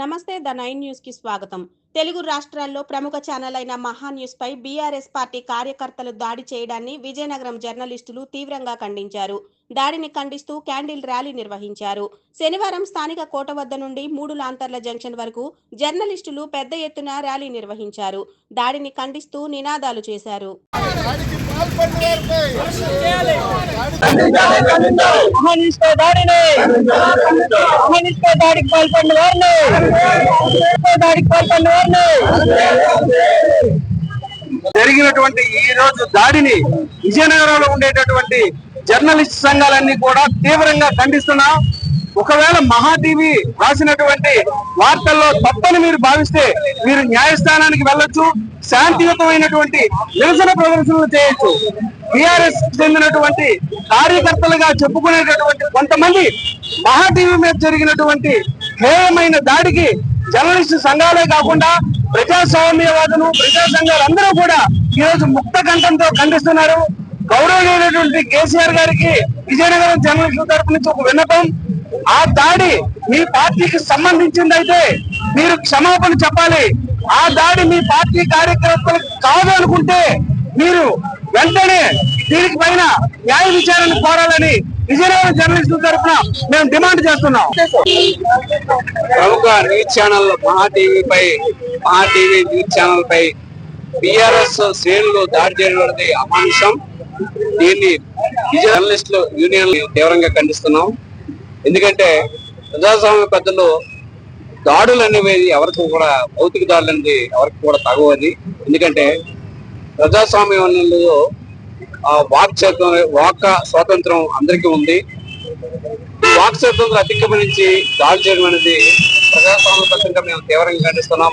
నమస్తే the nine న్యూస్కి స్వాగతం. తెలుగు రాష్ట్రాల్లో ప్రముఖ ఛానల్ అయిన మహా న్యూస్ పై బీఆర్ఎస్ పార్టీ కార్యకర్తలు దాడి చేయడాన్ని విజయనగరం జర్నలిస్టులు తీవ్రంగా ఖండించారు. దాడిని ఖండిస్తూ క్యాండిల్ ర్యాలీ నిర్వహించారు. శనివారం స్థానిక కోట వద్ద నుండి మూడు లాంతర్ల జంక్షన్ వరకు జర్నలిస్టులు పెద్ద ఎత్తున ర్యాలీ నిర్వహించారు. దాడిని ఖండిస్తూ నినాదాలు చేశారు. దాడిని దాడికి పాల్పడిన వారిని దాడికి పాల్పడిన వారిని జరిగినటువంటి ఈ రోజు దాడిని విజయనగరంలో ఉండేటటువంటి జర్నలిస్ట్ సంఘాలన్నీ కూడా తీవ్రంగా ఖండిస్తున్నాం. ఒకవేళ మహాటీవీ రాసినటువంటి వార్తల్లో తప్పని మీరు భావిస్తే మీరు న్యాయస్థానానికి వెళ్ళొచ్చు. శాంతియుతమైనటువంటి నిరసన ప్రదర్శనలు చేయొచ్చు. టిఆర్ఎస్ చెందినటువంటి కార్యకర్తలుగా చెప్పుకునేటటువంటి కొంతమంది మహా టీవీ మీద జరిగినటువంటి హేయమైన దాడికి జర్నలిస్టు సంఘాలే కాకుండా ప్రజాస్వామ్యవాదులు ప్రజా సంఘాలు అందరూ కూడా ఈ రోజు ముక్త కంఠంతో ఖండిస్తున్నారు. గౌరవమైనటువంటి కేసీఆర్ గారికి విజయనగరం జర్నలిస్టుల తరపు నుంచి ఒక విన్నపం. ఆ దాడి మీ పార్టీకి సంబంధించిందైతే మీరు క్షమాపణ చెప్పాలి. ఆ దాడి మీ పార్టీ కార్యకర్తలకు కాదనుకుంటే మీరు వెంటనే దీనికి పైన న్యాయ విచారణ కోరాలని విజయనగరం జర్నలిస్టుల తరఫున మేము డిమాండ్ చేస్తున్నాం. ప్రముఖ న్యూస్ ఛానల్ మహా టీవీపై మహా టీవీ న్యూస్ ఛానల్ పై బిఆర్ఎస్ శ్రేణులు దాడి చేయడం అమాంశం దీన్ని జర్నలిస్టులు యూనియన్ తీవ్రంగా ఖండిస్తున్నాం. ఎందుకంటే ప్రజాస్వామ్య పెద్దలు దాడులు అనేవి ఎవరికి కూడా భౌతిక దాడులు అనేది ఎవరికి కూడా తగవది. ఎందుకంటే ప్రజాస్వామ్యంలో ఆ వాక్ స్వతంత్రం వాక్ స్వాతంత్రం అందరికీ ఉంది. వాక్ స్వాతంత్రం అతిక్రమించి దాడి చేయడం అనేది ప్రజాస్వామ్య ప్రజాస్వామ్యబద్ధంగా మేము తీవ్రంగా ఖండిస్తున్నాం.